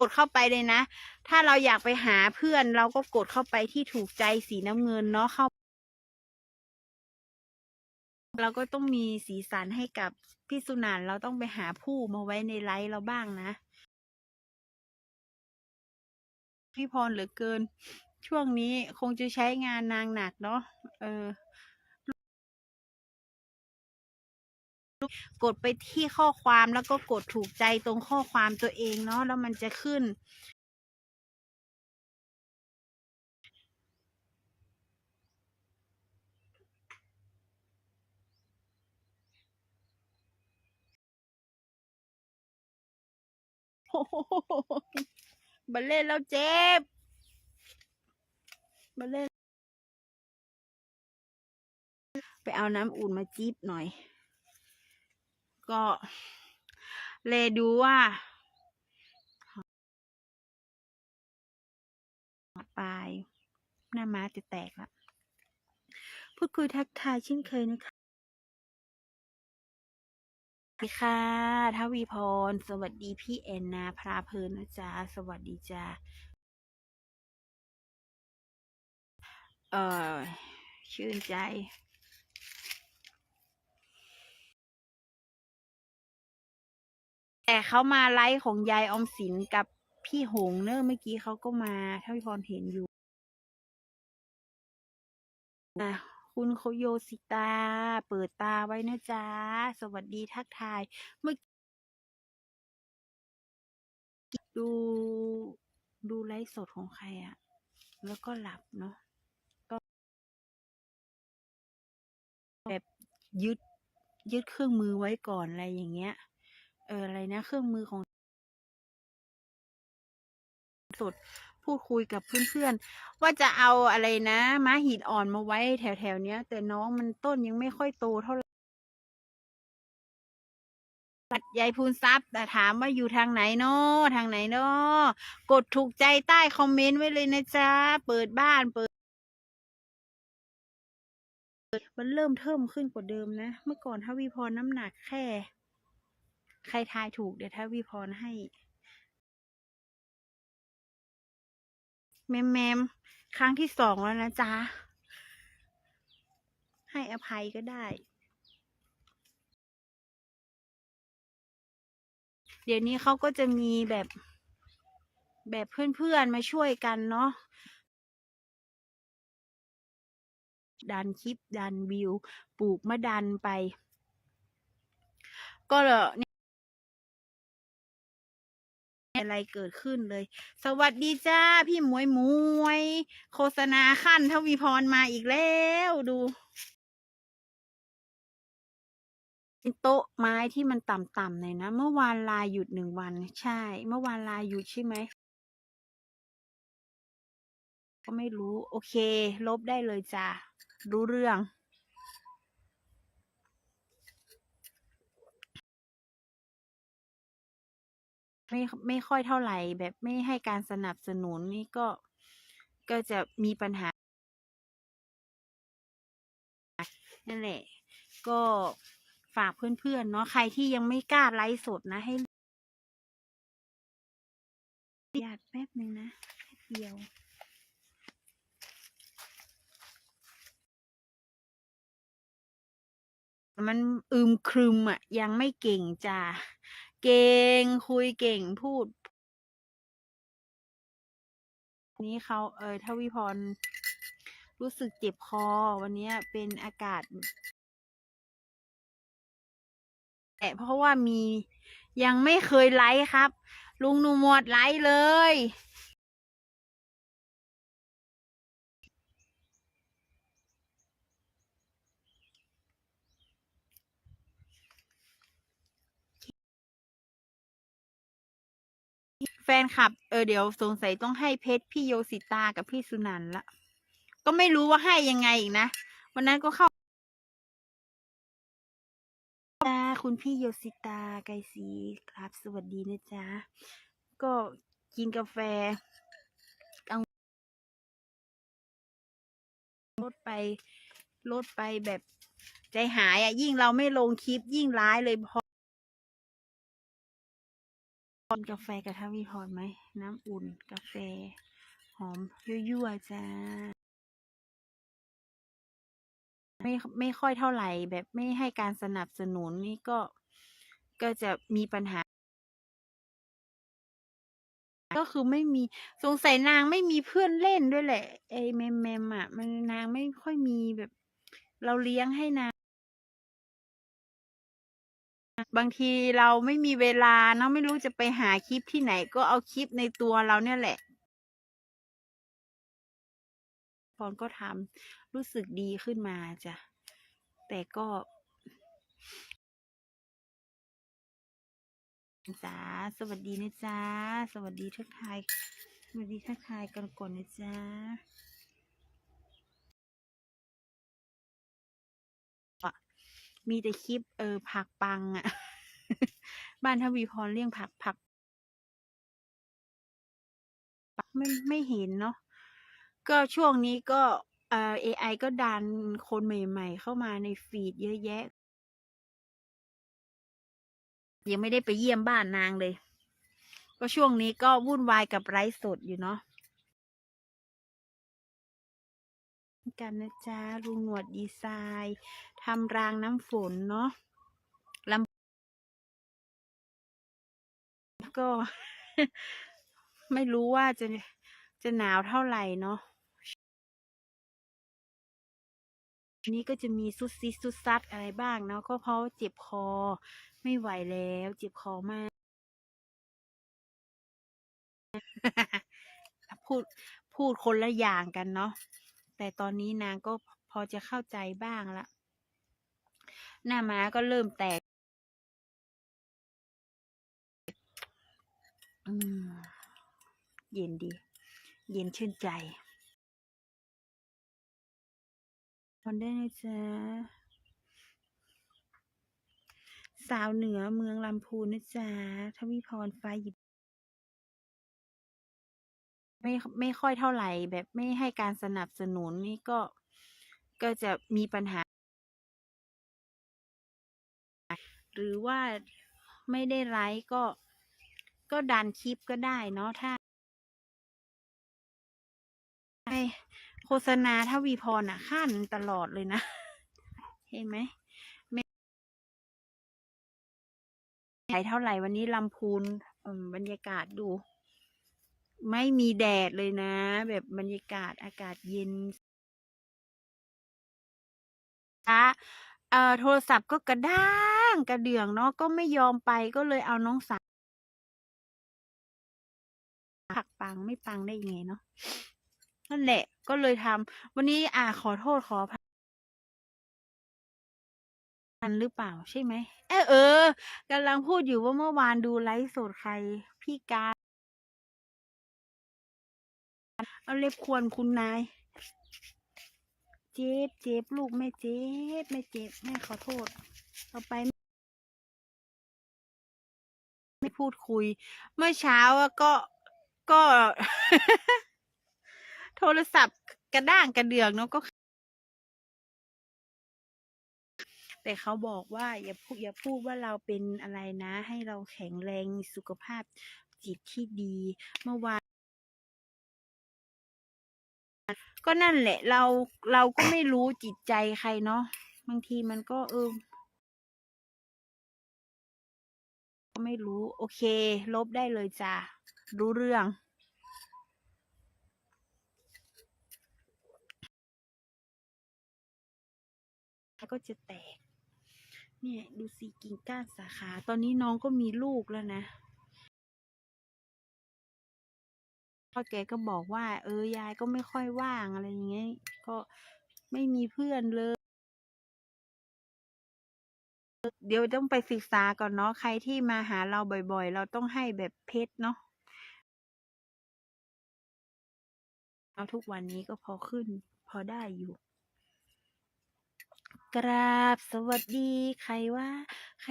กดเข้าไปเลยนะ ถ้าเราอยากไปหาเพื่อนเราก็กดเข้าไปที่ถูกใจสีน้ำเงินเนาะเข้า เราก็ต้องมีสีสันให้กับพี่สุนันเราต้องไปหาผู้มาไว้ในไลฟ์เราบ้างนะพี่พรเหลือเกิน ช่วงนี้คงจะใช้งานนางหนักเนาะเออ กดไปที่ข้อความแล้วก็กดถูกใจตรงข้อความตัวเองเนาะแล้วมันจะขึ้นโอ้โหบัลเล่นแล้วเจ็บบัลเล่น ไปเอาน้ำอุ่นมาจีบหน่อย ก็เลดูว่าปลายหน้าม้าจะแตกละพูดคุยทักทายเช่นเคยนะคะสวัสดีค่ะทวีพร สวัสดีพี่แอนนาพราเพลินนะจ๊ะ สวัสดีจ้าเอ่อ ชื่นใจ แต่เขามาไลฟ์ของยายอมสินกับพี่หงเนอะเมื่อกี้เขาก็มาทวีพรเห็นอยู่อะคุณโคโยสิตา เปิดตาไว้นะจ๊ะ สวัสดีทักทาย เมื่อดูดูไลฟ์สดของใครอะแล้วก็หลับเนาะก็แบบยึดยึดเครื่องมือไว้ก่อนอะไรอย่างเงี้ย เอออะไรนะ เครื่องมือของสดพูดคุยกับเพื่อนๆ ว่าจะเอาอะไรนะม้าหินอ่อนมาไว้แถวๆเนี้ย แต่น้องมันต้นยังไม่ค่อยโตเท่าไหร่ปัดยายพูนซับแต่ถามว่าอยู่ทางไหนเนาะทางไหนเนาะกดถูกใจใต้คอมเมนต์ไว้เลยนะจ๊ะ เปิดบ้านเปิด มันเริ่มเทิมขึ้นกว่าเดิมนะ เมื่อก่อนทวีพรน้ำหนักแค่ ใครทายถูกเดี๋ยวทวีพรให้ แมมแมมครั้งที่สองแล้วนะจ๊ะ ให้อภัยก็ได้ เดี๋ยวนี้เขาก็จะมีแบบแบบเพื่อนๆมาช่วยกันเนาะดันคลิปดันวิว ปลูกมะดันไป ก็เนี่ย อะไรเกิดขึ้นเลย สวัสดีจ้าพี่มวยมวย โฆษณาขั้นทวีพรมาอีกแล้วดูโต๊ะไม้ที่มันต่ำๆหน่อยนะ เมื่อวานลาหยุดหนึ่งวัน ใช่ เมื่อวานลาหยุดใช่ไหมก็ไม่รู้ โอเค ลบได้เลยจ้ารู้เรื่อง ไม่ไม่ค่อยเท่าไหร่แบบไม่ให้การสนับสนุนนี่ก็ก็จะมีปัญหานั่นแหละ ก็ฝากเพื่อนๆเนาะใครที่ยังไม่กล้าไลฟ์สดนะให้หยาดแป๊บหนึ่งนะแป๊บเดียวมันอึมครึมอะ ยังไม่เก่งจ้า เก่ง คุยเก่งพูด นี้เขาเออทวีพร รู้สึกเจ็บคอ วันนี้เป็นอากาศแต่เพราะว่ามียังไม่เคยไลฟ์ครับ ลุงหนูหมดไลฟ์เลย แฟนคลับ เออเดี๋ยวสงสัยต้องให้เพชรพี่โยสิตากับพี่สุนันละ ก็ไม่รู้ว่าให้ยังไงอีกนะ วันนั้นก็เข้าจ้าคุณพี่โยสิตาไกรศรีครับ สวัสดีนะจ๊ะ ก็กินกาแฟกลางลดไปลดไปแบบใจหายอะ ยิ่งเราไม่ลงคลิปยิ่งร้ายเลยพอ กินกาแฟกับทวีพรไหม น้ำอุ่น กาแฟ หอม ยั่วๆจ้า ไม่ไม่ค่อยเท่าไหร่ แบบไม่ให้การสนับสนุนนี่ก็ก็จะมีปัญหา ก็คือไม่มีสงสัยนางไม่มีเพื่อนเล่นด้วยแหละไอ้แมมแมมอะ มันนางไม่ค่อยมีแบบ เราเลี้ยงให้นาง บางทีเราไม่มีเวลาเนาะไม่รู้จะไปหาคลิปที่ไหนก็เอาคลิปในตัวเราเนี่ยแหละพรก็ทำรู้สึกดีขึ้นมาจ้ะ แต่ก็จ้าสวัสดีนะจ๊ะสวัสดีทักทายสวัสดีทักทายกันก่อนนะจ๊ะ มีแต่คลิปเออผักปังอะบ้านทวีพรเลี้ยงผักผักไม่ไม่เห็นเนาะก็ช่วงนี้ก็เอ่อ AI ก็ดันคนใหม่ๆ เข้ามาในฟีดเยอะแยะ ยังไม่ได้ไปเยี่ยมบ้านนางเลย ก็ช่วงนี้ก็วุ่นวายกับไลฟ์สดอยู่เนาะกันนะจ๊ะลุงหนวดดีไซน์ ทำรางน้ำฝนเนาะลำก็ ไม่รู้ว่าจะจะหนาวเท่าไหร่เนาะนี้ก็จะมีซุดซิซุดซัดอะไรบ้างเนาะก็เพราะเจ็บคอ ไม่ไหวแล้วเจ็บคอมาก พูดพูดคนละอย่างกันเนาะแต่ตอนนี้นางก็พอจะเข้าใจบ้างละ หน้าม้าก็เริ่มแตกเย็นดี เย็นชื่นใจพรได้นะจ๊ะสาวเหนือเมืองลำพูนนะจ๊ะทวิพรฟ้าหยิบไม่ไม่ค่อยเท่าไหร่แบบไม่ให้การสนับสนุนนี่ก็ก็จะมีปัญหา หรือว่าไม่ได้ไลฟ์ก็ ก็ดันคลิปก็ได้เนาะถ้าโฆษณาทวีพรอะขั้นตลอดเลยนะ เห็นไหมไม่ไหนเท่าไหร่วันนี้ลำพูนบรรยากาศดู ไม่มีแดดเลยนะ แบบบรรยากาศอากาศเย็นช้าเอ่อโทรศัพท์ก็กระด้า งกระเดื่องเนาะก็ไม่ยอมไปก็เลยเอาน้องสาวผักปังไม่ปังได้ยังไงเนาะนั่นแหละ ก็เลยทำวันนี้อ่าขอโทษขออภันหรือเปล่าใช่ไหมเออเออกำลังพูดอยู่ว่าเมื่อวานดูไลฟ์สดใคร พี่การเอาเล็บควรคุณนาย เจ็บเจ็บลูกไม่เจ็บไม่เจ็บแม่ขอโทษต่อไป พูดคุย เมื่อเช้าก็ก็ โทรศัพท์กระด้างกระเดืองเนาะก็ แต่เขาบอกว่าอย่าพูดอย่าพูดว่าเราเป็นอะไรนะ ให้เราแข็งแรงมีสุขภาพจิตที่ดีเมื่อวานก็นั่นแหละ เราเราก็ไม่รู้จิตใจใครเนาะบางทีมันก็เออ ก็ไม่รู้ โอเค ลบได้เลยจ้ะรู้เรื่องแล้วก็จะแตก เนี่ย ดูสิกิ่งก้านสาขา ตอนนี้น้องก็มีลูกแล้วนะพ่อแกก็บอกว่า เออยายก็ไม่ค่อยว่างอะไรอย่างเงี้ยก็ไม่มีเพื่อนเลย เดี๋ยวต้องไปศึกษาก่อนเนาะใครที่มาหาเราบ่อยๆ เราต้องให้แบบเพชรเนาะเอาทุกวันนี้ก็พอขึ้น พอได้อยู่ กราบสวัสดีใครว่า ใคร